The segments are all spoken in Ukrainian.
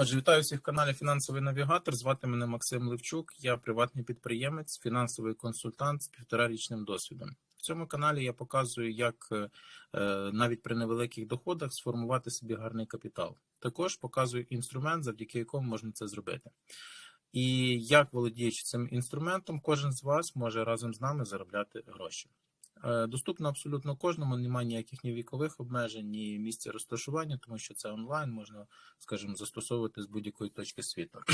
Отже, вітаю всіх в каналі Фінансовий навігатор. Звати мене Максим Левчук. Я приватний підприємець, фінансовий консультант з півторарічним досвідом. В цьому каналі я показую, як е, навіть при невеликих доходах сформувати собі гарний капітал. Також показую інструмент, завдяки якому можна це зробити. І як володіючи цим інструментом, кожен з вас може разом з нами заробляти гроші. Е, Доступно абсолютно кожному, немає ніяких ні вікових обмежень, ні місця розташування, тому що це онлайн, можна, скажімо, застосовувати з будь-якої точки світу.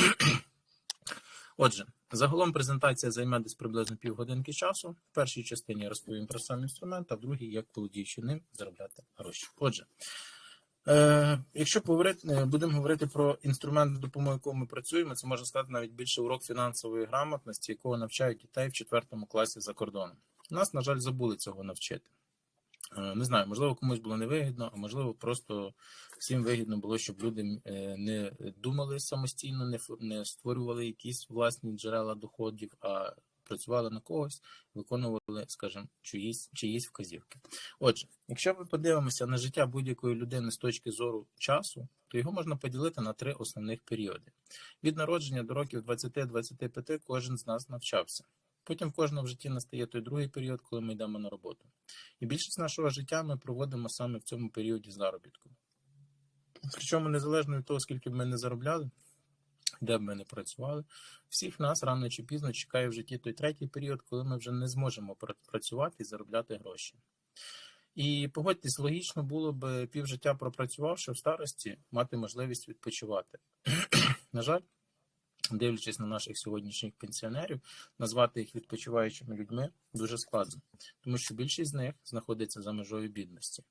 Отже, загалом презентація займе десь приблизно півгодинки часу. В першій частині розповім про сам інструмент, а в другій, як володіючи ним, заробляти гроші. Отже, е, якщо поговорити, е, будемо говорити про інструмент, допомогою якого ми працюємо, це можна сказати навіть більше урок фінансової грамотності, якого навчають дітей в четвертому класі за кордоном. Нас, на жаль, забули цього навчити. Е, Не знаю, можливо, комусь було невигідно, а можливо, просто всім вигідно було, щоб люди е, не думали самостійно, не створювали якісь власні джерела доходів, а працювали на когось, виконували, скажімо, чиїсь, чиїсь вказівки. Отже, якщо ми подивимося на життя будь-якої людини з точки зору часу, то його можна поділити на три основних періоди. Від народження до років 20-25 кожен з нас навчався. Потім в кожного в житті настає той другий період, коли ми йдемо на роботу. І більшість нашого життя ми проводимо саме в цьому періоді заробітку. Причому незалежно від того, скільки б ми не заробляли, де б ми не працювали, всіх нас рано чи пізно чекає в житті той третій період, коли ми вже не зможемо працювати і заробляти гроші. І погодьтесь, логічно було б півжиття пропрацювавши в старості, мати можливість відпочивати. На жаль, дивлячись на наших сьогоднішніх пенсіонерів, назвати їх відпочиваючими людьми дуже складно, тому що більшість з них знаходиться за межою бідності.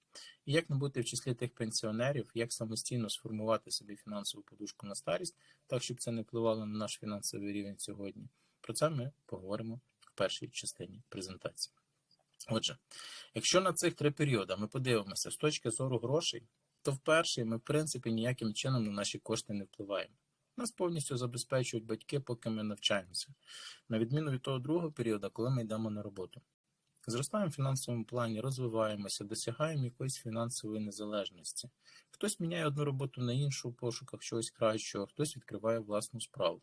І як не бути в числі тих пенсіонерів, як самостійно сформувати собі фінансову подушку на старість, так щоб це не впливало на наш фінансовий рівень сьогодні. Про це ми поговоримо в першій частині презентації. Отже, якщо на цих три періоди ми подивимося з точки зору грошей, то в перший ми, в принципі, ніяким чином на наші кошти не впливаємо. Нас повністю забезпечують батьки, поки ми навчаємося, на відміну від того другого періоду, коли ми йдемо на роботу. Зростаємо в фінансовому плані, розвиваємося, досягаємо якоїсь фінансової незалежності. Хтось міняє одну роботу на іншу в пошуках чогось кращого, хтось відкриває власну справу.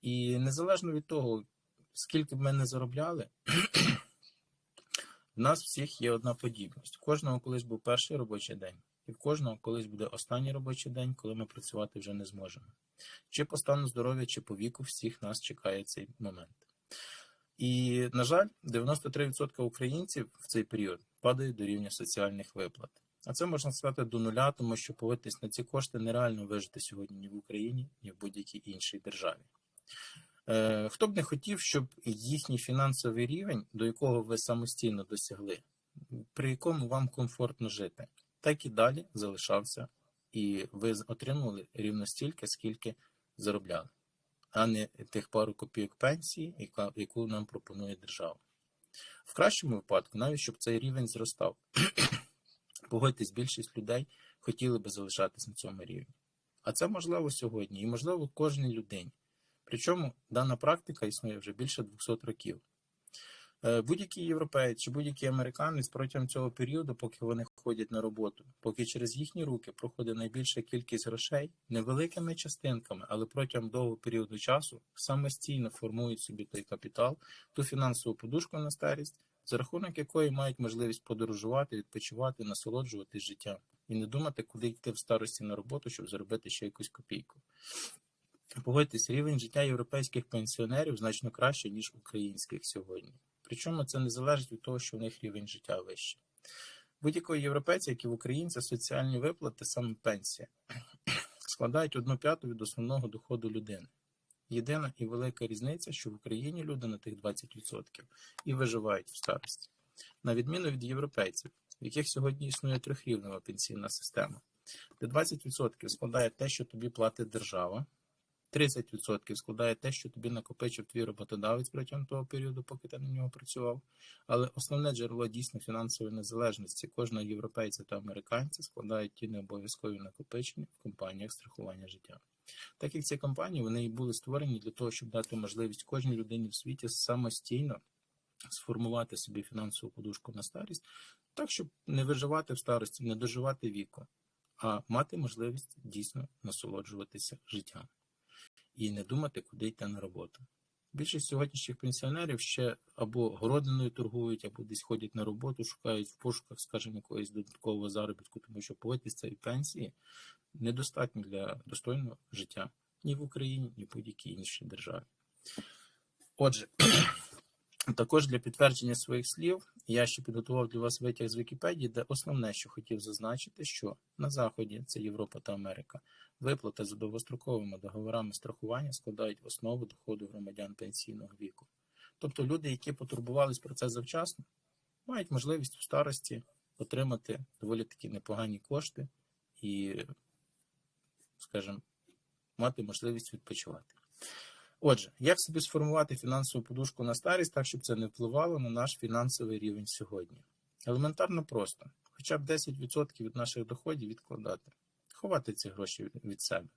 І незалежно від того, скільки б ми не заробляли, в нас всіх є одна подібність. У кожного колись був перший робочий день, і в кожного колись буде останній робочий день, коли ми працювати вже не зможемо. Чи по стану здоров'я, чи по віку всіх нас чекає цей момент. І, на жаль, 93% українців в цей період падають до рівня соціальних виплат. А це можна сказати до нуля, тому що поводитись на ці кошти нереально вижити сьогодні ні в Україні, ні в будь-якій іншій державі. Е, Хто б не хотів, щоб їхній фінансовий рівень, до якого ви самостійно досягли, при якому вам комфортно жити, так і далі залишався, і ви отримували рівно стільки, скільки заробляли, а не тих пару копійок пенсії, яку нам пропонує держава. В кращому випадку, навіть щоб цей рівень зростав. Погодьтесь, більшість людей хотіли би залишатись на цьому рівні. А це можливо сьогодні і можливо кожній людині. Причому дана практика існує вже більше 200 років. Е, Будь-який європеєць чи будь-який американець протягом цього періоду, поки вони ходять на роботу, поки через їхні руки проходить найбільша кількість грошей, невеликими частинками, але протягом довгого періоду часу самостійно формують собі той капітал, ту фінансову подушку на старість, за рахунок якої мають можливість подорожувати, відпочивати, насолоджуватись життям і не думати, куди йти в старості на роботу, щоб заробити ще якусь копійку. Погодьтесь, рівень життя європейських пенсіонерів значно краще, ніж українських сьогодні. Причому це не залежить від того, що у них рівень життя вищий. Будь-якого європейця, як і в українця, соціальні виплати, саме пенсія, складають одну п'яту від основного доходу людини. Єдина і велика різниця, що в Україні люди на тих 20% і виживають в старості, на відміну від європейців, в яких сьогодні існує трьохрівнева пенсійна система, де 20% складає те, що тобі платить держава, 30% складає те, що тобі накопичив твій роботодавець протягом того періоду, поки ти на нього працював. Але основне джерело дійсно фінансової незалежності кожного європейця та американця складають ті необов'язкові накопичення в компаніях страхування життя. Так як ці компанії вони і були створені для того, щоб дати можливість кожній людині в світі самостійно сформувати собі фінансову подушку на старість, так щоб не виживати в старості, не доживати віку, а мати можливість дійсно насолоджуватися життям і не думати, куди йти на роботу. Більшість сьогоднішніх пенсіонерів ще або городиною торгують, або десь ходять на роботу, шукають в пошуках, скажімо, якогось додаткового заробітку, тому що погодьтесь, цієї пенсії недостатньо для достойного життя ні в Україні, ні в будь-якій іншій державі. Отже, також для підтвердження своїх слів я ще підготував для вас витяг з Вікіпедії, де основне, що хотів зазначити, що на Заході, це Європа та Америка, виплати за довгостроковими договорами страхування складають основу доходу громадян пенсійного віку. Тобто люди, які потурбувались про це завчасно, мають можливість у старості отримати доволі такі непогані кошти і, скажімо, мати можливість відпочивати. Отже, як собі сформувати фінансову подушку на старість так, щоб це не впливало на наш фінансовий рівень сьогодні? Елементарно просто, хоча б 10% від наших доходів відкладати, ховати ці гроші від- себе,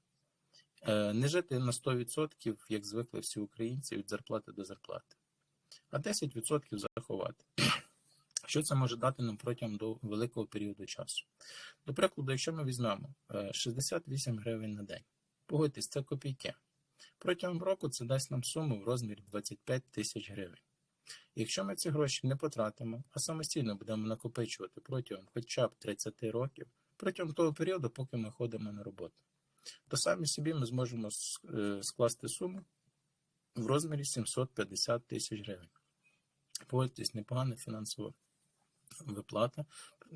Е, не жити на 100%, як звикли всі українці, від зарплати до зарплати, а 10% заховати. Що це може дати нам протягом до великого періоду часу? До прикладу, якщо ми візьмемо е, 68 гривень на день, погодьтесь, це копійки. Протягом року це дасть нам суму в розмірі 25 тисяч гривень. Якщо ми ці гроші не потратимо, а самостійно будемо накопичувати протягом хоча б 30 років, протягом того періоду, поки ми ходимо на роботу, то самі собі ми зможемо е, скласти суму в розмірі 750 тисяч гривень. Погодьтесь, непогана фінансова виплата,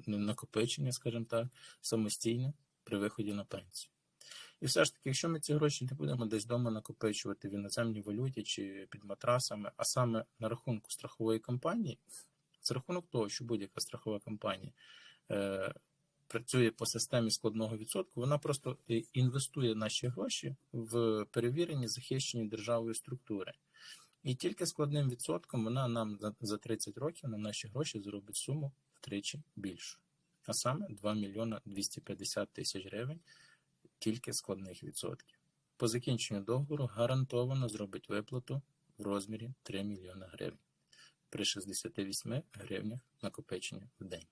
накопичення, скажімо так, самостійне при виході на пенсію. І все ж таки, якщо ми ці гроші не будемо десь вдома накопичувати в іноземній валюті чи під матрасами, а саме на рахунку страхової компанії, за рахунок того, що будь-яка страхова компанія е, працює по системі складного відсотку, вона просто е, інвестує наші гроші в перевірені захищені державою структури. І тільки складним відсотком вона нам за- за 30 років на наші гроші зробить суму втричі більшу. А саме 2 мільйона 250 тисяч гривень тільки складних відсотків. По закінченню договору гарантовано зробить виплату в розмірі 3 мільйона гривень при 68 гривнях накопичення в день.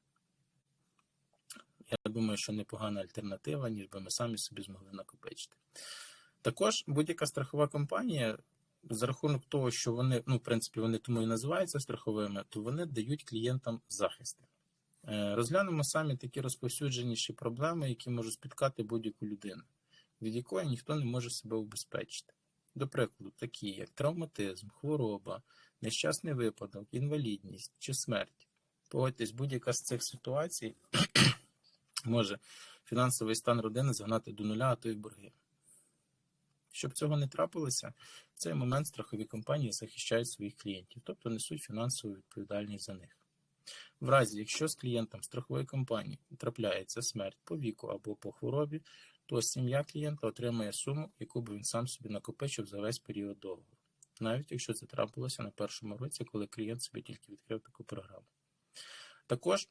Я думаю, що непогана альтернатива, ніж би ми самі собі змогли накопичити. Також будь-яка страхова компанія, за рахунок того, що вони, ну, в принципі, вони тому і називаються страховими, то вони дають клієнтам захисти. Е, Розглянемо самі такі розповсюдженіші проблеми, які можуть спіткати будь-яку людину, від якої ніхто не може себе убезпечити. До прикладу, такі як травматизм, хвороба, нещасний випадок, інвалідність чи смерть. Погодьтесь, будь-яка з цих ситуацій може фінансовий стан родини загнати до нуля, а то й борги. Щоб цього не трапилося, в цей момент страхові компанії захищають своїх клієнтів, тобто несуть фінансову відповідальність за них. В разі, якщо з клієнтом страхової компанії трапляється смерть по віку або по хворобі, то сім'я клієнта отримає суму, яку б він сам собі накопичив за весь період договору, навіть якщо це трапилося на першому році, коли клієнт собі тільки відкрив таку програму. Також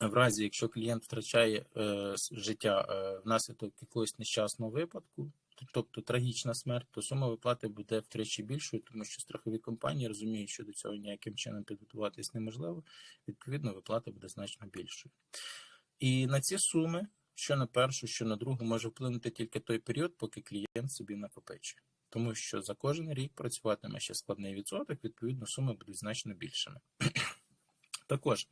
в разі, якщо клієнт втрачає е, життя е, внаслідок якогось нещасного випадку, тобто трагічна смерть, то сума виплати буде втричі більшою, тому що страхові компанії розуміють, що до цього ніяким чином підготуватись неможливо, відповідно, виплата буде значно більшою. І на ці суми, що на першу, що на другу, може вплинути тільки той період, поки клієнт собі накопичує. Тому що за кожен рік працюватиме ще складний відсоток, відповідно, суми будуть значно більшими. Також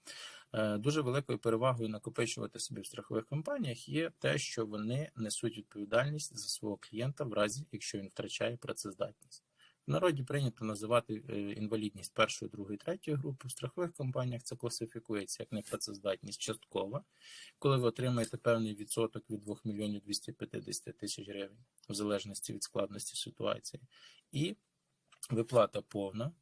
е, дуже великою перевагою накопичувати собі в страхових компаніях є те, що вони несуть відповідальність за свого клієнта в разі, якщо він втрачає працездатність. В народі прийнято називати е, інвалідність першої, другої, третьої групи. В страхових компаніях це класифікується як непрацездатність часткова, коли ви отримаєте певний відсоток від 2 мільйонів 250 тисяч гривень, в залежності від складності ситуації, і виплата повна,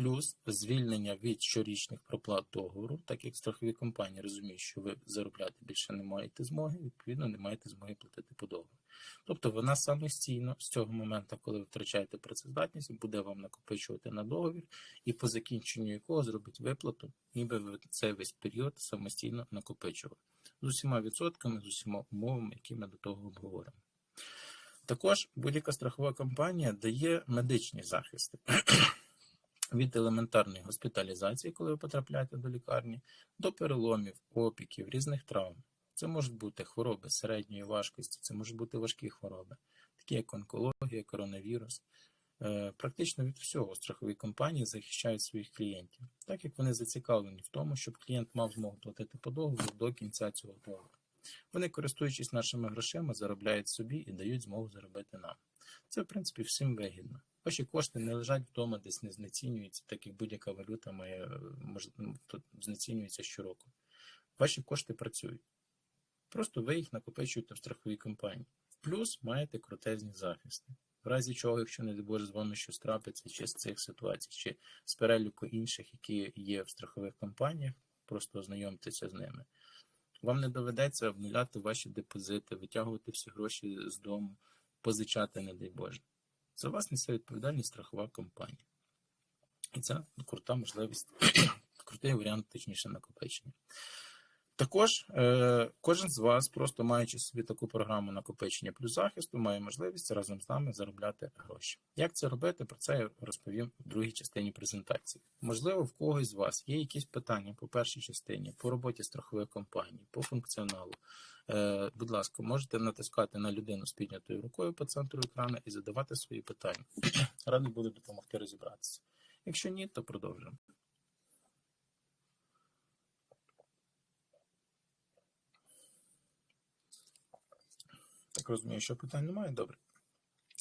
плюс звільнення від щорічних проплат договору, так як страхові компанії розуміють, що ви заробляти більше не маєте змоги, відповідно, не маєте змоги платити по договору. Тобто вона самостійно з цього моменту, коли ви втрачаєте працездатність, буде вам накопичувати на договір, і по закінченню якого зробить виплату, ніби ви цей весь період самостійно накопичували з усіма відсотками, з усіма умовами, які ми до того обговоримо. Також будь-яка страхова компанія дає медичні захисти від елементарної госпіталізації, коли ви потрапляєте до лікарні, до переломів, опіків, різних травм. Це можуть бути хвороби середньої важкості, це можуть бути важкі хвороби, такі як онкологія, коронавірус. Е, Практично від всього страхові компанії захищають своїх клієнтів, так як вони зацікавлені в тому, щоб клієнт мав змогу платити по договору до кінця цього договору. Вони, користуючись нашими грошима, заробляють собі і дають змогу заробити нам. Це, в принципі, всім вигідно. Ваші кошти не лежать вдома, десь не знецінюються, так як будь-яка валюта має е, мож, ну, тут знецінюється щороку. Ваші кошти працюють. Просто ви їх накопичуєте в страховій компанії. Плюс маєте крутезні захисти. В разі чого, якщо не Боже, з вами щось трапиться, чи з цих ситуацій, чи з переліку інших, які є в страхових компаніях, просто ознайомтеся з ними. Вам не доведеться обнуляти ваші депозити, витягувати всі гроші з дому, позичати, не дай Боже. За вас несе відповідальність страхова компанія. І це крута можливість, крутий варіант, точніше, накопичення. Також е, кожен з вас, просто маючи собі таку програму накопичення плюс захисту, має можливість разом з нами заробляти гроші. Як це робити? Про це я розповім в другій частині презентації. Можливо, в когось з вас є якісь питання по першій частині, по роботі страхової компанії, по функціоналу. Е, будь ласка, можете натискати на людину з піднятою рукою по центру екрану і задавати свої питання. Радий буду допомогти розібратися. Якщо ні, то продовжуємо. Розумію, що питань немає, добре.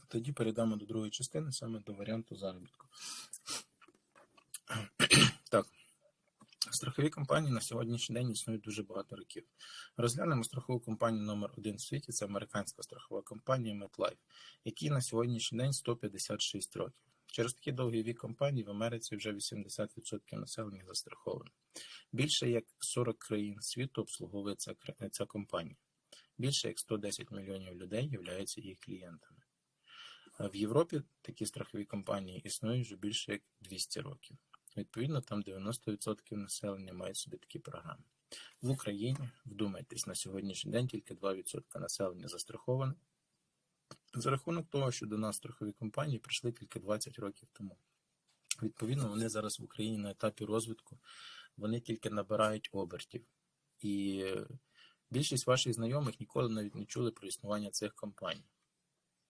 Тоді перейдемо до другої частини, саме до варіанту заробітку. Так, страхові компанії на сьогоднішній день існують дуже багато років. Розглянемо страхову компанію номер один в світі, це американська страхова компанія MetLife, якій на сьогоднішній день 156 років. Через такий довгий вік компанії в Америці вже 80% населення застраховано. Більше як 40 країн світу обслуговує ця, ця компанія. Більше як 110 мільйонів людей являються їх клієнтами. В Європі такі страхові компанії існують вже більше як 200 років. Відповідно, там 90% населення мають собі такі програми. В Україні, вдумайтесь, на сьогоднішній день тільки 2% населення застраховане. За рахунок того, що до нас страхові компанії прийшли тільки 20 років тому. Відповідно, вони зараз в Україні на етапі розвитку, вони тільки набирають обертів. І більшість ваших знайомих ніколи навіть не чули про існування цих компаній.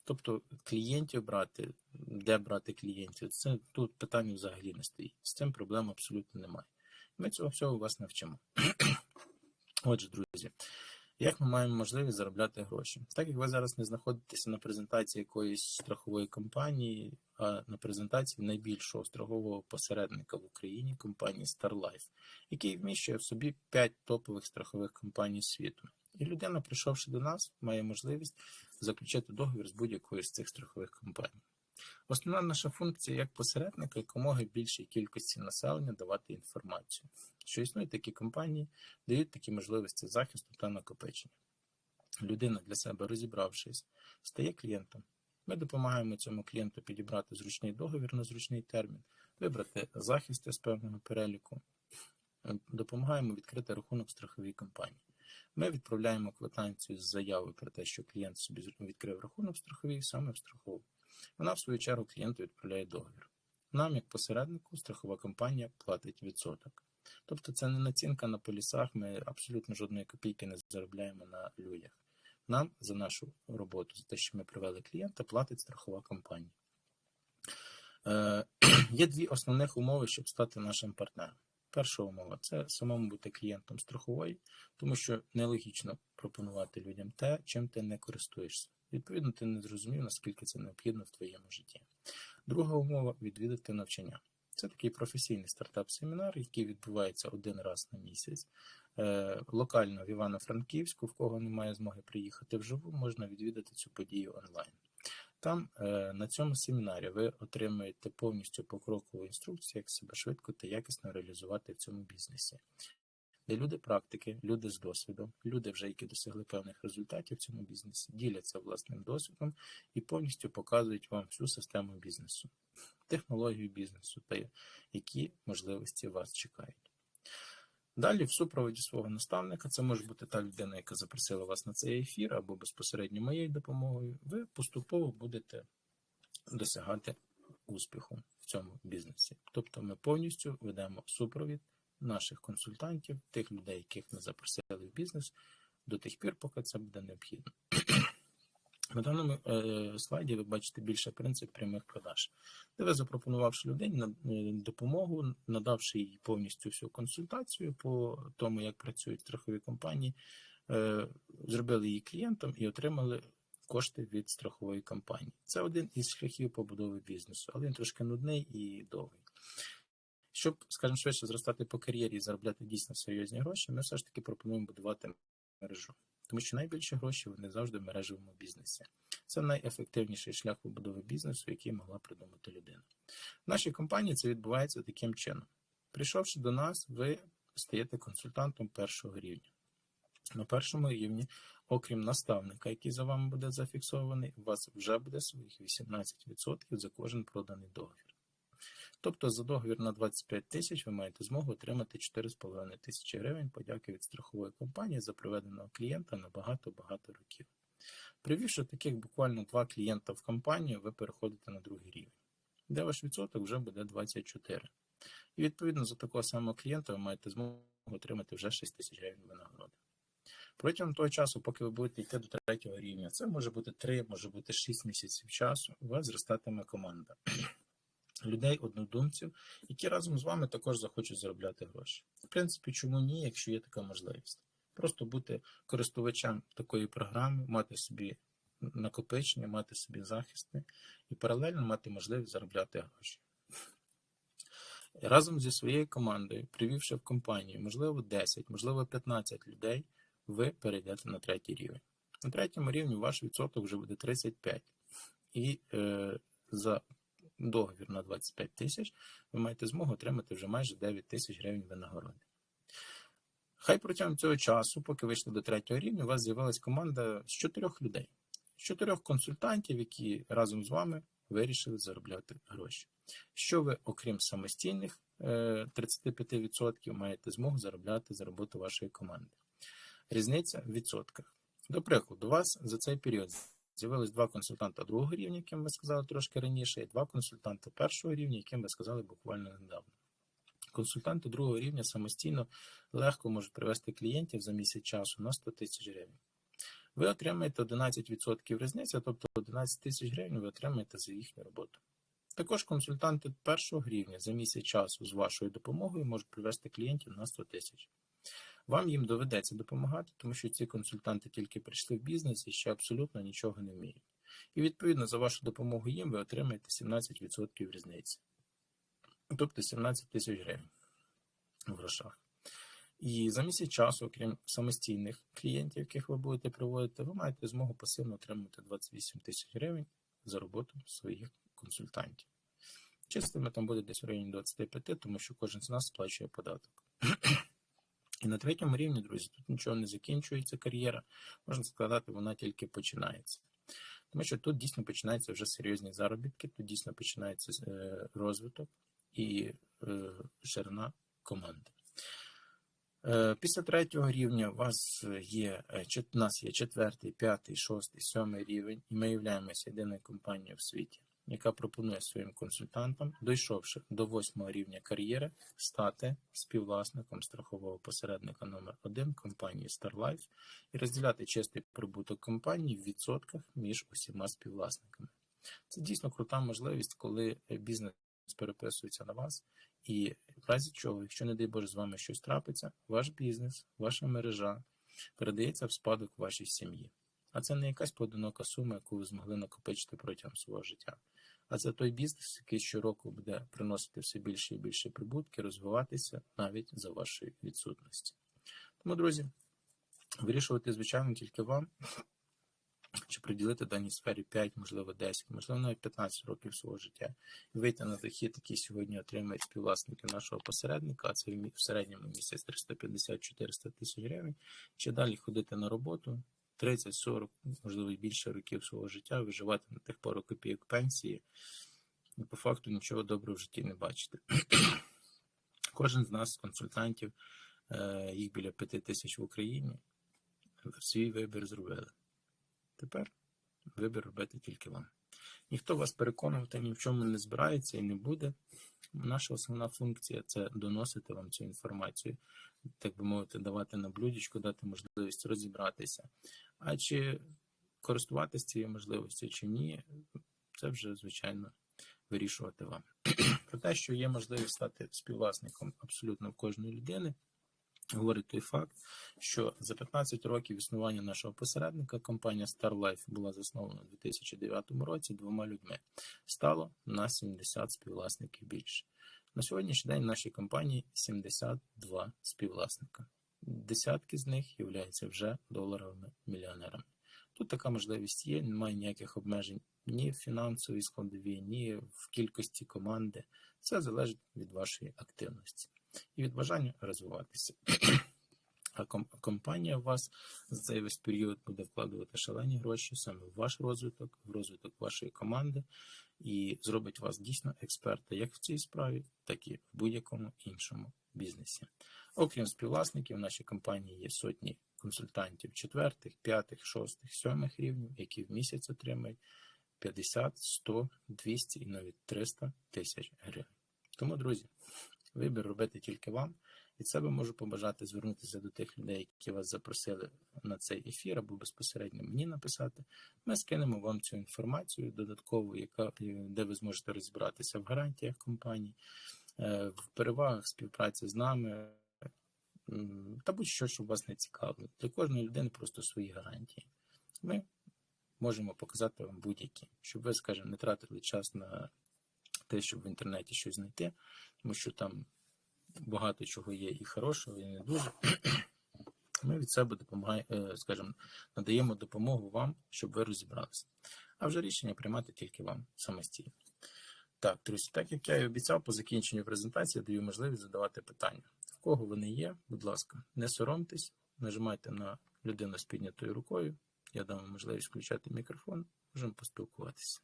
Тобто клієнтів брати, де брати клієнтів, це тут питання взагалі не стоїть. З цим проблем абсолютно немає. Ми цього всього вас навчимо. Отже, друзі, як ми маємо можливість заробляти гроші? Так як ви зараз не знаходитеся на презентації якоїсь страхової компанії, а на презентації найбільшого страхового посередника в Україні компанії StarLife, який вміщує в собі 5 топових страхових компаній світу. І людина, прийшовши до нас, має можливість заключити договір з будь-якою з цих страхових компаній. Основна наша функція як посередника якомога більшій кількості населення давати інформацію, що існують такі компанії, дають такі можливості захисту та накопичення. Людина для себе розібравшись, стає клієнтом. Ми допомагаємо цьому клієнту підібрати зручний договір на зручний термін, вибрати захисти з певного переліку, Е, допомагаємо відкрити рахунок страховій компанії. Ми відправляємо квитанцію з заявою про те, що клієнт собі відкрив рахунок страховій, саме в страхову. Вона, в свою чергу, клієнту відправляє договір. Нам, як посереднику, страхова компанія платить відсоток. Тобто це не націнка на полісах, ми абсолютно жодної копійки не заробляємо на людях. Нам за нашу роботу, за те, що ми привели клієнта, платить страхова компанія. Е, є дві основних умови, щоб стати нашим партнером. Перша умова це самому бути клієнтом страхової, тому що нелогічно пропонувати людям те, чим ти не користуєшся. Відповідно, ти не зрозумів, наскільки це необхідно в твоєму житті. Друга умова відвідати навчання. Це такий професійний стартап-семінар, який відбувається один раз на місяць. Е, локально в Івано-Франківську, в кого немає змоги приїхати вживу, можна відвідати цю подію онлайн. Там е, на цьому семінарі ви отримуєте повністю покрокову інструкцію, як себе швидко та якісно реалізувати в цьому бізнесі. Де люди практики, люди з досвідом, люди вже які досягли певних результатів в цьому бізнесі, діляться власним досвідом і повністю показують вам всю систему бізнесу, технологію бізнесу та які можливості вас чекають. Далі, в супроводі свого наставника, це може бути та людина, яка запросила вас на цей ефір, або безпосередньо моєю допомогою, ви поступово будете досягати успіху в цьому бізнесі. Тобто ми повністю ведемо супровід наших консультантів, тих людей, яких ми запросили в бізнес, до тих пір, поки це буде необхідно. На даному е, слайді ви бачите більше принцип прямих продаж, де ви запропонувавши людині е, допомогу, надавши їй повністю всю консультацію по тому, як працюють страхові компанії, е, зробили її клієнтом і отримали кошти від страхової компанії. Це один із шляхів побудови бізнесу, але він трошки нудний і довгий. Щоб, скажімо, швидше зростати по кар'єрі і заробляти дійсно серйозні гроші, ми все ж таки пропонуємо будувати мережу. Тому що найбільші гроші вони завжди в мережевому бізнесі. Це найефективніший шлях побудови бізнесу, який могла придумати людина. В нашій компанії це відбувається таким чином. Прийшовши до нас, ви стаєте консультантом першого рівня. На першому рівні, окрім наставника, який за вами буде зафіксований, у вас вже буде своїх 18% за кожен проданий договір. Тобто за договір на 25 тисяч ви маєте змогу отримати 4,5 тисячі гривень подяки від страхової компанії за проведеного клієнта на багато-багато років. Привівши таких буквально два клієнта в компанію, ви переходите на другий рівень, де ваш відсоток вже буде 24. І відповідно за такого самого клієнта ви маєте змогу отримати вже 6 тисяч гривень винагороди. Протягом того часу, поки ви будете йти до третього рівня, це може бути 3, може бути 6 місяців часу, у вас зростатиме команда людей, однодумців, які разом з вами також захочуть заробляти гроші. В принципі, чому ні, якщо є така можливість? Просто бути користувачем такої програми, мати собі накопичення, мати собі захисти і паралельно мати можливість заробляти гроші. Разом зі своєю командою, привівши в компанію, можливо, 10, можливо, 15 людей, ви перейдете на третій рівень. На третьому рівні ваш відсоток вже буде 35. І е, за договір на 25 тисяч, ви маєте змогу отримати вже майже 9 тисяч гривень винагороди. Хай протягом цього часу, поки вийшли до третього рівня, у вас з'явилась команда з чотирьох людей, з чотирьох консультантів, які разом з вами вирішили заробляти гроші. Що ви, окрім самостійних е, 35%, маєте змогу заробляти за роботу вашої команди. Різниця в відсотках. До прикладу, у вас за цей період з'явилось два консультанта другого рівня, яким ви сказали трошки раніше, і два консультанти першого рівня, яким ви сказали буквально недавно. Консультанти другого рівня самостійно легко можуть привести клієнтів за місяць часу на 100 тисяч гривень. Ви отримаєте 11% різниці, тобто 11 тисяч гривень ви отримаєте за їхню роботу. Також консультанти першого рівня за місяць часу з вашою допомогою можуть привести клієнтів на 100 тисяч. Вам їм доведеться допомагати, тому що ці консультанти тільки прийшли в бізнес і ще абсолютно нічого не вміють. І відповідно за вашу допомогу їм ви отримаєте 17% різниці. Тобто 17 тисяч гривень в грошах. І за місяць часу, окрім самостійних клієнтів, яких ви будете приводити, ви маєте змогу пасивно отримати 28 тисяч гривень за роботу своїх консультантів. Чистими там буде десь в районі 25, тому що кожен з нас сплачує податок. І на третьому рівні, друзі, тут нічого не закінчується кар'єра, можна сказати, вона тільки починається. Тому що тут дійсно починаються вже серйозні заробітки, тут дійсно починається е, розвиток і ширина команди. Е, Після третього рівня у вас є е, у нас є четвертий, п'ятий, шостий, сьомий рівень, і ми являємося єдиною компанією в світі, яка пропонує своїм консультантам, дійшовши до восьмого рівня кар'єри, стати співвласником страхового посередника номер 1 компанії StarLife і розділяти чистий прибуток компанії в відсотках між усіма співвласниками. Це дійсно крута можливість, коли е, бізнес переписується на вас, і в разі чого, якщо, не дай Боже, з вами щось трапиться, ваш бізнес, ваша мережа передається в спадок вашій сім'ї. А це не якась поодинока сума, яку ви змогли накопичити протягом свого життя. А це той бізнес, який щороку буде приносити все більше і більше прибутки, розвиватися навіть за вашої відсутності. Тому, друзі, вирішувати, звичайно, тільки вам, чи приділити даній сфері 5, можливо, 10, можливо, навіть 15 років свого життя, і вийти на дохід, який сьогодні отримують співвласники нашого посередника, а це в середньому місяць 350-400 тисяч гривень, чи далі ходити на роботу 30-40, можливо, більше років свого життя, виживати на тих пару копійок пенсії, і по факту нічого доброго в житті не бачити. Кожен з нас, консультантів, е, їх біля 5 тисяч в Україні, свій вибір зробили. Тепер Вибір робити тільки вам. Ніхто вас переконувати ні в чому не збирається і не буде. Наша основна функція це доносити вам цю інформацію, так би мовити, давати на блюдечку, дати можливість розібратися. А чи користуватися цією можливістю чи ні, це вже звичайно вирішувати вам. Про те, що є можливість стати співвласником абсолютно кожної людини, говорить той факт, що за 15 років існування нашого посередника компанія StarLife була заснована у 2009 році двома людьми. Стало на 70 співвласників більше. На сьогоднішній день в нашій компанії 72 співвласника. Десятки з них являються вже доларовими мільйонерами. Тут така можливість є, немає ніяких обмежень ні в фінансовій складовій, ні в кількості команди. Все залежить від вашої активності і від бажання розвиватися. А компанія в вас за цей весь період буде вкладувати шалені гроші саме в ваш розвиток, в розвиток вашої команди, і зробить вас дійсно експерта як в цій справі, так і в будь-якому іншому бізнесі. Окрім співвласників, в нашій компанії є сотні консультантів четвертих, п'ятих, шостих, сьомих рівнів, які в місяць отримують 50, 100, 200 і навіть 300 тисяч гривень. Тому, друзі, вибір робити тільки вам. Від себе можу побажати звернутися до тих людей, які вас запросили на цей ефір, або безпосередньо мені написати. Ми скинемо вам цю інформацію додаткову, яка де ви зможете розібратися в гарантіях компанії, е, в перевагах співпраці з нами. Та будь-що, що вас не цікавить. Для кожної людини просто свої гарантії. Ми можемо показати вам будь-які, щоб ви, скажімо, не тратили час на те, щоб в інтернеті щось знайти, тому що там багато чого є і хорошого, і не дуже. Ми від себе допомагаємо, скажімо, надаємо допомогу вам, щоб ви розібралися. А вже рішення приймати тільки вам самостійно. Так, друзі, так як я і обіцяв, по закінченню презентації даю можливість задавати питання. В кого вони є, будь ласка, не соромтесь, нажимайте на людину з піднятою рукою. Я дам вам можливість включати мікрофон, можемо поспілкуватися.